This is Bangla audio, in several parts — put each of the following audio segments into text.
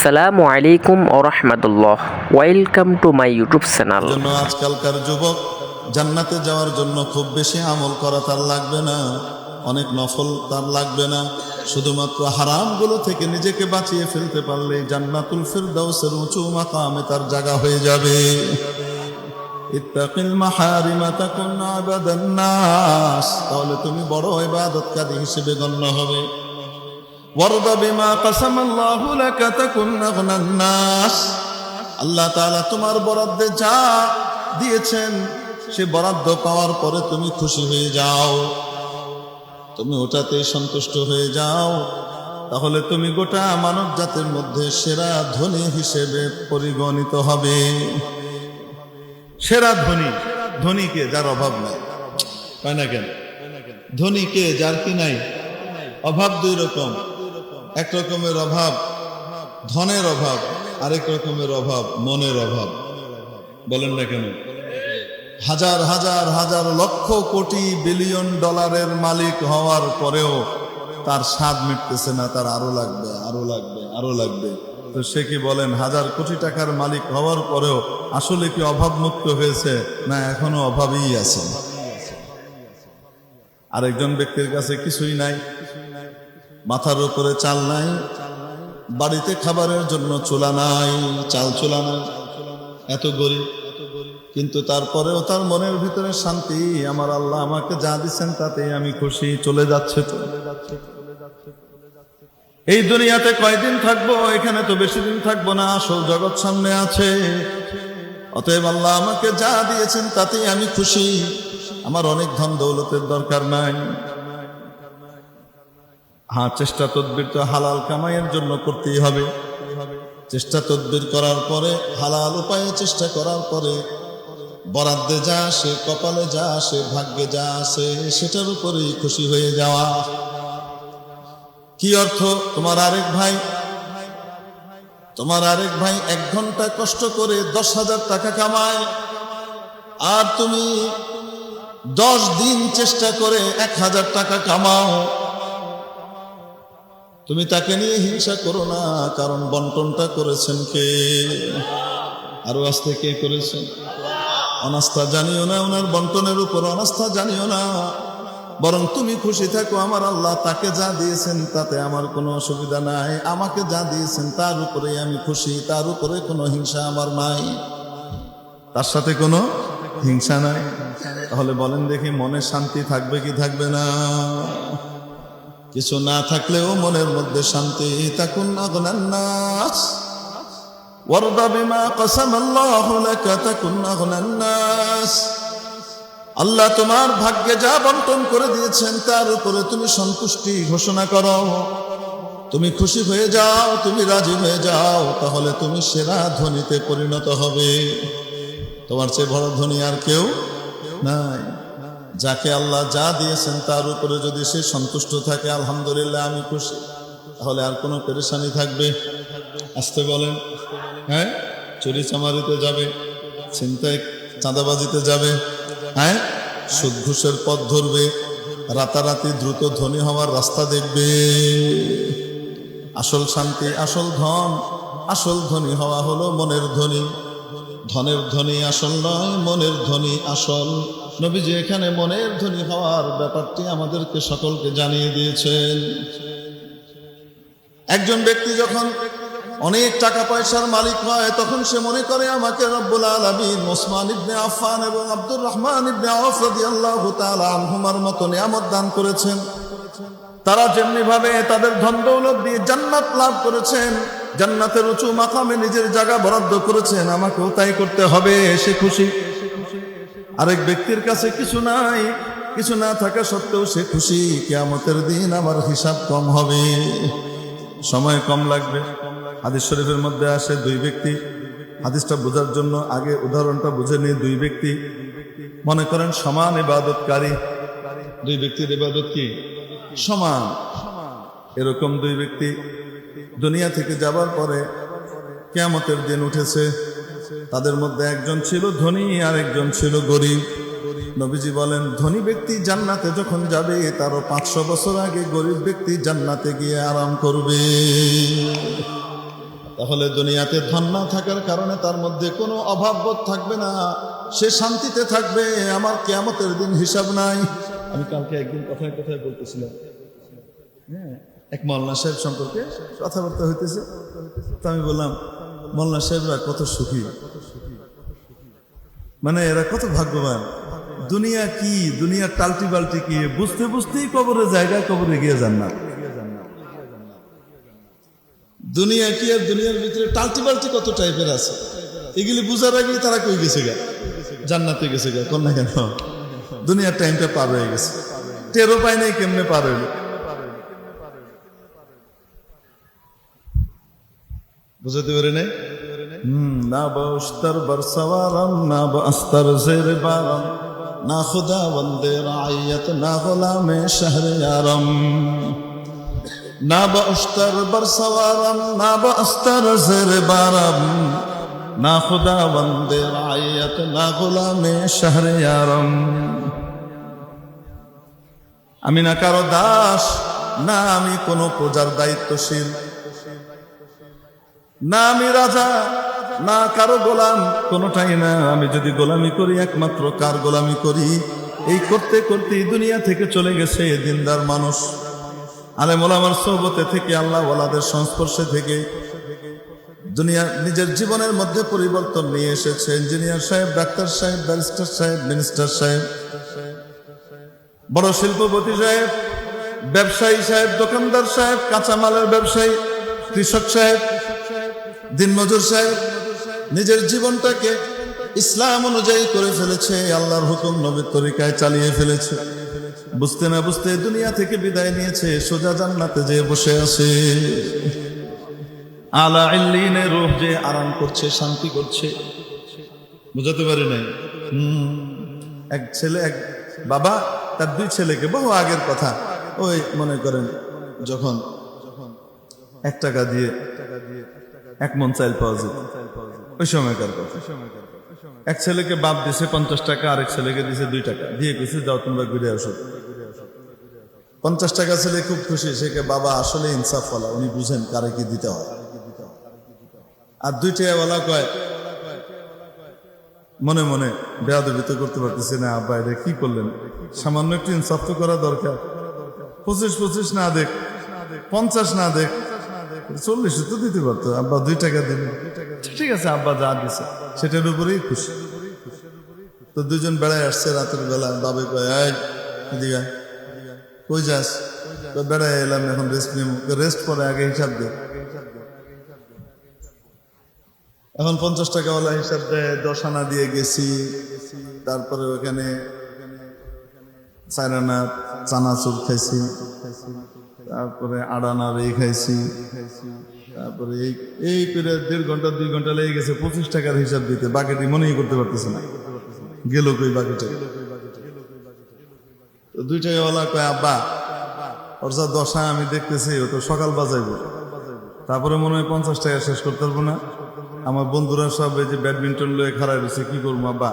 আসসালামু আলাইকুম ও রহমতুল্লাহ। Welcome to my YouTube channel. আজকালকার যুবক জান্নাতে যাওয়ার জন্য খুব বেশি আমল করা তার লাগবে না, অনেক নফল তার লাগবে না। শুধুমাত্র হারামগুলো থেকে নিজেকে বাঁচিয়ে ফেলতে পারলে জান্নাতুল ফিরদাউসের উঁচু মাকামে তার জায়গা হয়ে যাবে। ইত্তাকিল মাহারিমা তাকুন আবাদান নাস। তাহলে তুমি বড় ইবাদতকারী হিসেবে গণ্য হবে। ওয়ারদ বিমা কাসামাল্লাহু লাকা তাকুন আগনান নাস আল্লাহ তাআলা তোমার বরাদ্দে যা দিয়েছেন, সে বরাদ্দ পাওয়ার পরে তুমি খুশি হয়ে যাও। তুমি ওটাতে সন্তুষ্ট হয়ে যাও। তাহলে তুমি গোটা মানব জাতির মধ্যে সেরা ধনী হিসেবে পরিগণিত হবে। সেরা ধনী ধনীকে যার অভাব নাই। তাই না কেন? ধনীকে যার কি নাই? অভাব দুই রকম। এক রকমের অভাব, ধনের অভাব, আরেক রকমের অভাব, মনের অভাব। বলেন না কেন? হাজার হাজার হাজার লক্ষ কোটি বিলিয়ন ডলারের মালিক হওয়ার পরেও তার স্বাদ মিটতেছে না, তার আরও লাগবে আরও লাগবে আরও লাগবে। তো সে কি বলেন, হাজার কোটি টাকার মালিক হওয়ার পরেও আসলে কি অভাব মুক্ত হয়েছে? না, এখনও অভাবেই আছে। আরেকজন ব্যক্তির কাছে কিছুই নাই। মাথার উপরে চাল নাই, বাড়িতে খাবারের জন্য চুলা নাই, চাল চুলা নাই। এত গরিব। কিন্তু তারপরেও তার মনের ভিতরে শান্তি, আমার আল্লাহ আমাকে যা দিচ্ছেন তাতে আমি খুশি, চলে যাচ্ছে তো। এই দুনিয়াতে কয়দিন থাকব, এখানে তো বেশি দিন থাকব না আসল জগৎ সামনে আছে। অতএব আল্লাহ আমাকে যা দিয়েছেন তাতেই আমি খুশি। আমার অনেক ধন দৌলতের দরকার নাই। হ্যাঁ চেষ্টা তদবির তো হালাল কামাইয়ের জন্য করতেই হবে। চেষ্টা তদবির করার পরে, হালাল উপায়ে চেষ্টা করার পরে, বরাদ্দে যা আসে, কপালে যা আসে, ভাগ্যে যা আসে, সেটার উপরেই খুশি হয়ে যাওয়া। কি অর্থ? তোমার আরেক ভাই? তোমার আরেক ভাই এক ঘণ্টা কষ্ট করে দশ হাজার টাকা কামায়। আর তুমি দশ দিন চেষ্টা করে এক হাজার টাকা কামাও। তুমি তাকে নিয়ে হিংসা করো না, কারণ বন্টনটা করেছেন কে? আরও আসতে কে করেছেন অনাস্থা জানিও না ওনার বন্টনের উপর, অনাস্থা জানিও না। বরং তুমি খুশি থাকো, আমার আল্লাহ তাকে যা দিয়েছেন তাতে আমার কোনো অসুবিধা নাই। আমাকে যা দিয়েছেন তার উপরে আমি খুশি, তার উপরে কোনো হিংসা আমার নাই। তার সাথে কোনো হিংসা নাই? তাহলে বলেন দেখি মনে শান্তি থাকবে কি থাকবে না? কিছু না থাকলেও মনের মধ্যে শান্তি তাকুন নাস। ওয়ারদা বিমা কাসামাল্লাহু লাকা তাকুন নাস। আল্লাহ তোমার ভাগ্যে যা বন্টন করে দিয়েছেন, তার উপরে তুমি সন্তুষ্টি ঘোষণা করো। তুমি খুশি হয়ে যাও, তুমি রাজি হয়ে যাও, তাহলে তুমি সেরা ধনীতে পরিণত হবে। তোমার চেয়ে বড় ধনী আর কেউ নাই। যাকে আল্লাহ যা দিয়েছেন তার উপরে যদি সে সন্তুষ্ট থাকে, আলহামদুলিল্লাহ আমি খুশি। তাহলে আর কোনো পেরেশানি থাকবে? আসতে বলেন। হ্যাঁ? চুরি চামারিতে যাবে চিন্তায় চাঁদাবাজিতে যাবে হ্যাঁ? সুদ ঘুষের পথ ধরবে, রাতারাতি দ্রুত ধনী হওয়ার রাস্তা দেখবে। আসল শান্তি, আসল ধন, আসল ধনী হওয়া হলো মনের ধনী ধনের ধনী আসল নয়, মনের ধনী আসল। নবীজি এখানে মনের ধনী হওয়ার ব্যাপারটি আমাদেরকে সকলকে জানিয়ে দিয়েছেন। একজন ব্যক্তি যখন অনেক টাকা পয়সার মালিক হয়, তখন সে মনে করে, আমাকে রব্বুল আলমিন ওসমান ইবনে আফফান এবং আব্দুর রহমান ইবনে আউফ রাদিয়াল্লাহু তাআলা আনহুমার মতো নিয়ামত দান করেছেন। তারা যেমনি ভাবে তাদের ধন দৌলত দিয়ে জান্নাত লাভ করেছেন, জান্নাতের উঁচু মাকামে নিজের জায়গা বরাদ্দ করেছেন, আমাকেও তাই করতে হবে, সে খুশি। আরেক ব্যক্তির কাছে কিছু নাই, কিছু না থাকা সত্ত্বেও সে খুশি, কেয়ামতের দিন আমার হিসাব কম হবে। সময় কম লাগবে। হাদিস শরীফের মধ্যে আসে দুই ব্যক্তি। হাদিসটা বোঝার জন্য আগে উদাহরণটা বুঝে নিয়ে দুই ব্যক্তি। মনে করেন সমান ইবাদতকারী। দুই ব্যক্তির ইবাদত কি? সমান। এরকম দুই ব্যক্তি। দুনিয়া থেকে যাবার পরে কেয়ামতের দিন উঠেছে। তাদের মধ্যে একজন ছিল ধনী আর একজন ছিল গরিব। নবীজি বলেন, ধনী ব্যক্তি জান্নাতে যখন যাবে, তারও পাঁচশো বছর আগে গরিব ব্যক্তি জান্নাতে গিয়ে আরাম করবে। তাহলে দুনিয়াতে ধন না থাকার কারণে তার মধ্যে কোনো অভাববোধ থাকবে না। সে শান্তিতে থাকবে, আমার কেয়ামতের দিন হিসাব নাই। আমি কালকে একদিন কথায় কথায় বলতেছিলাম। হ্যাঁ এক মল্লা সাহেব সম্পর্কে কথাবার্তা হইতেছে। তো আমি বললাম মল্লা সাহেবরা কত সুখী। মানে এরা কত ভাগ্যবান। দুনিয়া কি দুনিয়ার টালটি বালটি কি, বুঝতে বুঝতেই কবরের জায়গায় কবরে গিয়ে যান না দুনিয়া কি আর দুনিয়ার ভিতরে টালটি বালটি কত টাইপের আছে? এগুলি বুঝার আগে তারা কই গেছে গা? জান্নাতে গেছে গা কোন না কেন? দুনিয়ার টাইমটা পার হয়ে গেছে। টেরো পায় নাই, কেমনে পার হইল? বুঝাতে পারি নাই? হুম, না বস্তর বরসওয়ারম না খুদা বন্দে রাইয়ত না গোলামে শহর ইয়ারম না বস্তর বরসওয়ারম না খুদা বন্দে রাইয়ত না গোলামে আমি না কারও দাস না আমি কোনো প্রজার দায়িত্বশীল। না আমি রাজা না কারও গোলাম, কোনোটাই না। আমি যদি গোলামি করি, একমাত্র কার গোলামি করি? এই করতে করতে দুনিয়া থেকে চলে গেছে দিনদার মানুষ। আলেম ওলামার সৌবতে থেকে, আল্লাহ ওলাদের সংস্পর্শে থেকে দুনিয়া নিজের জীবনের মধ্যে পরিবর্তন নিয়ে এসেছে। ইঞ্জিনিয়ার সাহেব, ডাক্তার সাহেব, ব্যারিস্টার সাহেব, মিনিস্টার সাহেব, বড় শিল্পপতি সাহেব, ব্যবসায়ী সাহেব, দোকানদার সাহেব, কাঁচামালের ব্যবসায়ী, কৃষক সাহেব, দিনমজুর সাহেব নিজের জীবনটাকে ইসলাম অনুযায়ী করে ফেলেছে আল্লাহর হুকুম নবীর তরিকায় চালিয়ে ফেলেছে। বুঝতে না বুঝতে দুনিয়া থেকে বিদায় নিয়েছে সোজা জান্নাতে যে বসে আছে। আলা ইল্লিনে রূহ যে আরাম করছে শান্তি করছে। বুঝাতে পারি হুম, এক ছেলে এক বাবা তার দুই ছেলেকে বহু আগের কথা। ওই মনে করেন যখন এক টাকা দিয়ে এক মন চাইল পাওয়া যেত ওই সময়কার কথা। এক ছেলেকে বাপ দিছে পঞ্চাশ টাকা, আরেক ছেলেকে দিছে দুই টাকা। দিয়ে কিছু যাও, তোমরা ঘুরে আসো। পঞ্চাশ টাকা ছেলে খুব খুশি, সে কে, বাবা, আসলে ইনসাফ ফলা উনি বুঝেন কারে কি দিতে হয়। আর দুই টাকাওয়ালা কয়, মনে মনে বেয়াদবি করতে পারতেছি না, আব্বা, এটা কি করলেন? সামান্য একটু ইনসাফ তো করা দরকার। পঁচিশ পঁচিশ না দেখ, পঞ্চাশ না দেখ চল্লিশ তো দিতে পারতো। আব্বা দুই টাকা দিল ঠিক আছে আব্বা যা দিছে সেটার উপরেই খুশি। তো দুজন বেড়ায় আসছে রাতের বেলা। বাবে কয় "এই, কই যাস? কয়, বেড়ায় এলাম এখন রেস্ট নিব রেস্ট পরে আগে হিসাব দে। এখন পঞ্চাশ টাকাওয়ালা হিসাব দেয় দশ আনা দিয়ে গেছি। তারপরে ওখানে চারানা চানাচুর খাইছি। তারপরে আড়ানার এই খাইছি তারপরে এই এই করে দেড় ঘণ্টা, দুই ঘণ্টা লেগে গেছে, পঁচিশ টাকার হিসাব দিতে। বাকিটি মনেই করতে পারতেছে না। গেল কই বাকিটা? তো দুই টাকাওয়ালা কয়, আব্বা, ওর যা দশা, আমি দেখতেছি, ও তো সকাল বাজাইবো। তারপরে মনে হয় পঞ্চাশ টাকা শেষ করতে পারব না। আমার বন্ধুরা সব এই যে ব্যাডমিন্টন লয়ে খারাপ রয়েছে, কি করব, আব্বা,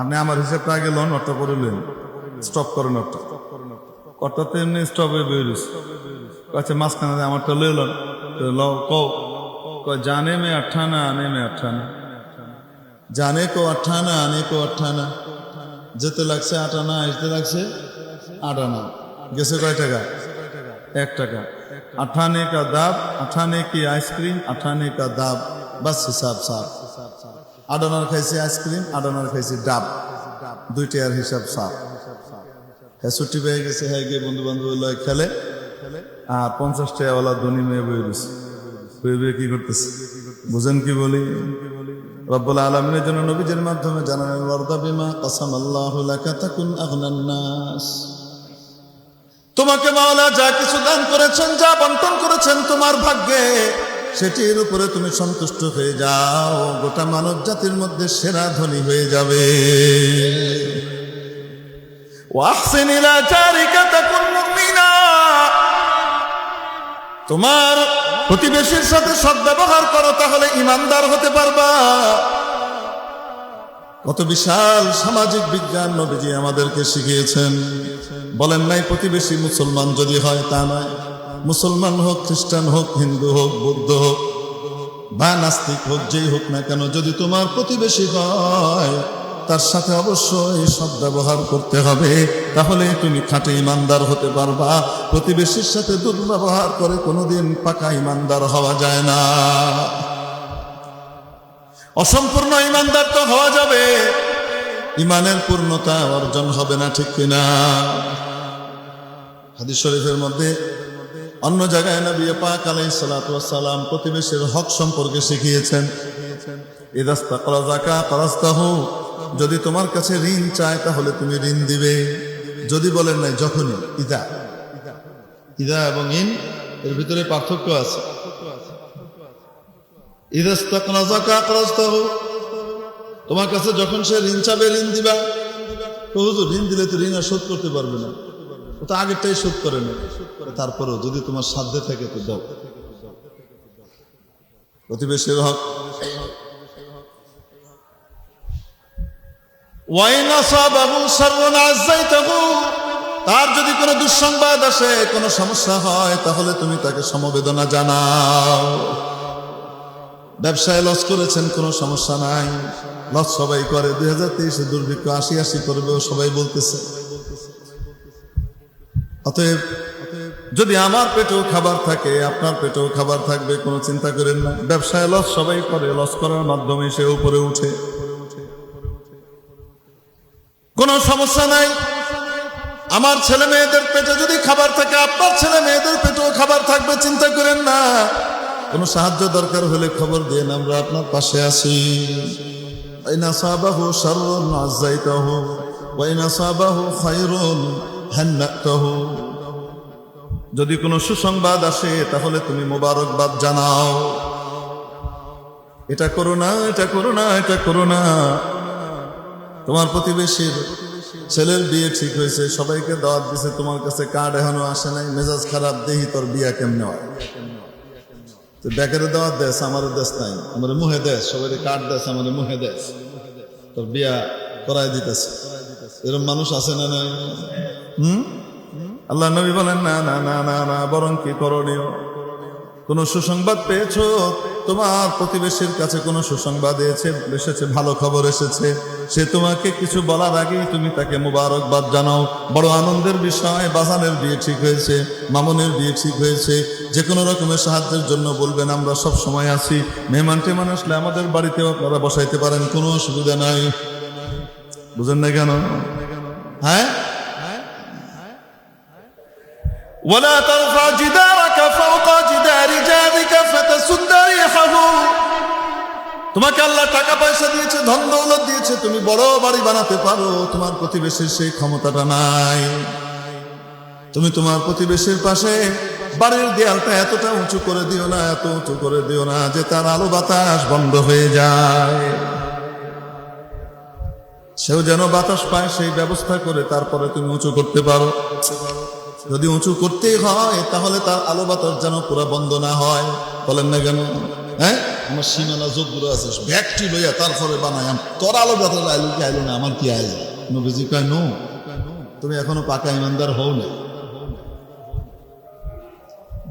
আপনি আমার হিসাবটা আগে লন অটটা করে লেন স্টপ করেন অটটা তো এমনি স্টপ হয়ে আচ্ছা মাঝখানে লন। তো কয় জানে মে আঠানা, আনে মে আঠানা। জানে কো আঠানা, আনে কো আঠানা। যেতে লাগছে আটানা, আসতে লাগছে আটানা। গেছে কয় টাকা? এক টাকা। আঠানে কা দাব, আঠানে কি আইসক্রিম, আঠানে কা দাব। বাস হিসাব সাপ আডানার খাইছে আইসক্রিম আডানার খাইছে ডাব। দুইটা আর হিসাব সাপ হ্যাঁ ছুটি পেয়ে গেছে হ্যাঁ গিয়ে বন্ধু বান্ধব খেলে। আর টাকাওয়ালা ধনী মেয়ে বয়ে গেছে। বয়ে বয়ে কি করতেছে? বুঝেন কি বলি? রব্বুল আলমিনের জন্য নবীজের মাধ্যমে জানালেন, ওয়ার্দা বিমা কাসাম আল্লাহ তোমাকে মাওলা যা কিছু দান করেছেন, যা বন্টন করেছেন তোমার ভাগ্যে, সেটির উপরে তুমি সন্তুষ্ট হয়ে যাও। গোটা মানব জাতির মধ্যে সেরা ধনী হয়ে যাবে। ওয়াহসিন ইলা জারিকা তাকুন মুমিনা। তোমার প্রতিবেশীর সাথে সদ্ব্যবহার করো, তাহলে ইমানদার হতে পারবা। কত বিশাল সামাজিক বিজ্ঞান নবীজি আমাদেরকে শিখিয়েছেন। বলেন নাই, প্রতিবেশী মুসলমান যদি হয় তা নয়। মুসলমান হোক, খ্রিস্টান হোক, হিন্দু হোক, বৌদ্ধ হোক, বা নাস্তিক হোক, যেই হোক না কেন, যদি তোমার প্রতিবেশী হয় তার সাথে অবশ্যই সব ব্যবহার করতে হবে। তাহলে তুমি খাঁটি ইমানদার হতে পারবা। প্রতিবেশীর সাথে দুর্ব্যবহার করে কোনোদিন পাকা ইমানদার হওয়া যায় না। অসম্পূর্ণ ইমানদার তো হওয়া যাবে। ইমানের পূর্ণতা অর্জন হবে না, ঠিক কিনা? হাদিস শরীফের মধ্যে অন্য জায়গায় নবী পাক আলাই সালাম প্রতিবেশীর হক সম্পর্কে শিখিয়েছেন। ইদাস্তা করাজাকা করাস্তাহ যদি তোমার কাছে ঋণ চায়, তাহলে তুমি ঋণ দিবে। যদি বলেন নাই, যখনই, ইদা। ইদা এবং ইন, এর ভিতরে পার্থক্য আছে। তোমার কাছে যখন সে ঋণ চাবে, ঋণ দিবা। ঋণ দিলে তো ঋণ আর শোধ করতে পারবে না। ও তো আগেরটাই শোধ করে না তারপরেও যদি তোমার সাধ্যে থাকে, তো দাও। প্রতিবেশীর হক তার যদি কোনো দুঃসংবাদ আসে, কোনো সমস্যা হয়, তাহলে তুমি তাকে সমবেদনা জানাও। ব্যবসায় লস করেছেন, কোনো সমস্যা নাই। লস সবাই করে। দুই হাজার তেইশে দুর্ভিক্ষ, আশি আশি করবেও সবাই বলতেছে। অতএব, যদি আমার পেটেও খাবার থাকে, আপনার পেটেও খাবার থাকবে, কোনো চিন্তা করেন না। ব্যবসায় লস সবাই করে, লস করার মাধ্যমে সে উপরে উঠে। কোনো সমস্যা নাই। আমার ছেলে মেয়েদের পেটে যদি খাবার থাকে, আপনার ছেলে মেয়েদের পেটেও খাবার থাকবে, চিন্তা করেন না। কোনো সাহায্য দরকার হলে খবর দিন আমরা আপনার পাশে আছি। ওয়াইন আসাবাহু শাররুন আযাইতাহু, ওয়াইন আসাবাহু খায়রুন হান্নাতাহু যদি কোনো সুসংবাদ আসে, তাহলে তুমি মোবারকবাদ জানাও। এটা করো না, এটা করো না, এটা করো না। তোমার প্রতিবেশীর ছেলের বিয়ে ঠিক হয়েছে, সবাইকে দাওয়াত দিছে, তোমার কাছে কার্ড এখনও আসে নাই, মেজাজ খারাপ, দেহি তোর বিয়া কেমনে হয়? তো ব্যাকেরে দাওয়াত দেশ আমার দেশ নাই, আমার মুহে দেশ সবাই কার্ড দেশ আমার মুহে দেশ তোর বিয়া করাই দিতেছে। এরকম মানুষ আছে না নাই? হুম? আল্লাহ নবী বলেন, না না না না না, বরং কি করণীয়? কোন সুসংবাদ পেয়েছ? তোমার প্রতিবেশীর কাছে কোনো সুসংবাদ এসেছে, ভালো খবর এসেছে। সে তোমাকে কিছু বলার আগেই তুমি তাকে মুবারকবাদ জানাও বড় আনন্দের বিষয় বাজানের বিয়ে ঠিক হয়েছে মামনের বিয়ে ঠিক হয়েছে যে কোনো রকমের সাহায্যের জন্য বলবেন আমরা সব সময় আছি মেহমান টেমান আসলে আমাদের বাড়িতেও আপনারা বসাইতে পারেন কোনো অসুবিধা নাই বুঝেন না কেন হ্যাঁ ولا ترفع جدارك فوق جدار جارك فتسد ريحه তোমাকে আল্লাহ টাকা পয়সা দিয়েছে, ধন দৌলত দিয়েছে, তুমি বড় বাড়ি বানাতে পারো, তোমার প্রতিবেশীর সেই ক্ষমতাটা নাই। তুমি তোমার প্রতিবেশীর পাশে বাড়ির দেয়ালটা এতটা উঁচু করে দিও না, এত উঁচু করে দিও না, যে তার আলো বাতাস বন্ধ হয়ে যায়। সেও যেন বাতাস পায়, সেই ব্যবস্থা করে তারপরে তুমি উঁচু করতে পারো। যদি উঁচু করতেই হয়, তাহলে তার আলো বাতাস যেন পুরো বন্ধ না হয়। বলেন না কেন? হ্যাঁ? আমার সীমানা যোগগুলো আছে ব্যাগটি লইয়া তারপরে বানাই তোর আলো বাতাস আইলো কি আইলো না? আমার কি আইল? নবীজি কয়, নো। তুমি এখনও পাকা ইমানদার হও না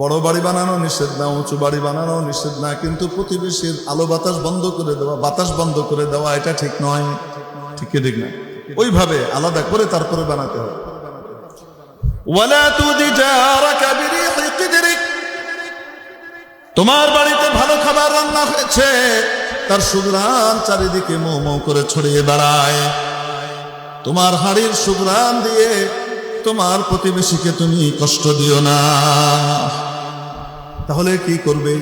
বড় বাড়ি বানানো নিষেধ না, উঁচু বাড়ি বানানো নিষেধ না, কিন্তু প্রতিবেশীর আলো বাতাস বন্ধ করে দেওয়া, বাতাস বন্ধ করে দেওয়া, এটা ঠিক নয়। ঠিক ঠিক না? ওইভাবে আলাদা করে তারপরে বানাতে হবে। ওয়ালা তুদি জারাকা বিরিহি কিদরিক তোমার বাড়িতে ভালো খাবার রান্না হয়েছে। তার সুগ্রাম চারিদিকে মৌ মৌ করে ছড়িয়ে বেড়ায়। তোমার হাড়ির সুগ্রাম দিয়ে তোমার প্রতিবেশীকে তুমি কষ্ট দিও না। তাহলে কি করবে?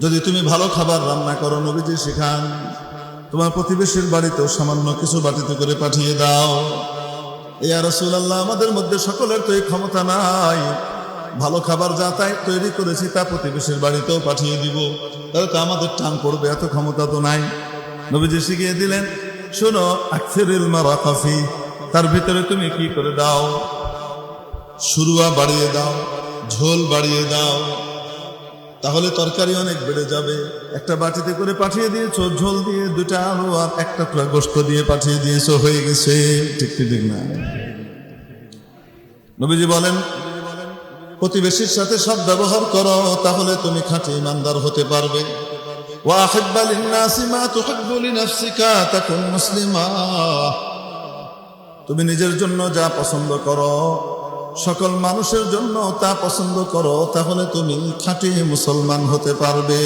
যদি তুমি ভালো খাবার রান্না করো, নবীজি শিখান তোমার প্রতিবেশীর বাড়িতেও সামান্য কিছু বাটিতে করে পাঠিয়ে দাও। ইয়া রাসূলুল্লাহ, আমাদের মধ্যে সকলের তো এই ক্ষমতা নাই। ভালো খাবার যা তাই তৈরি করেছি তা প্রতিবেশীর বাড়িতেও পাঠিয়ে দিব। তাহলে তো আমাদের টান করবে এত ক্ষমতা তো নাই। নবীজি শিখিয়ে দিলেন, শোনো, আকসিরিল তার ভিতরে তুমি কি করে দাও? শুরুয়া বাড়িয়ে দাও, ঝোল বাড়িয়ে দাও, তাহলে তরকারি অনেক বেড়ে যাবে। একটা বাটিতে করে পাঠিয়ে দিয়েছ, ঝোল দিয়ে দুটা আলু আর একটা গোস্ত দিয়ে পাঠিয়ে দিয়েছ, হয়ে গেছে। ঠিক ঠিক না? নবীজি বলেন প্রতিবেশীর সাথে সব ব্যবহার করো, তাহলে তুমি খাঁটি ইমানদার হতে পারবে। তুমি নিজের জন্য যা পছন্দ করো, সকল মানুষের জন্য তা পছন্দ করো, তাহলে তুমি খাঁটি মুসলমান হতে পারবে।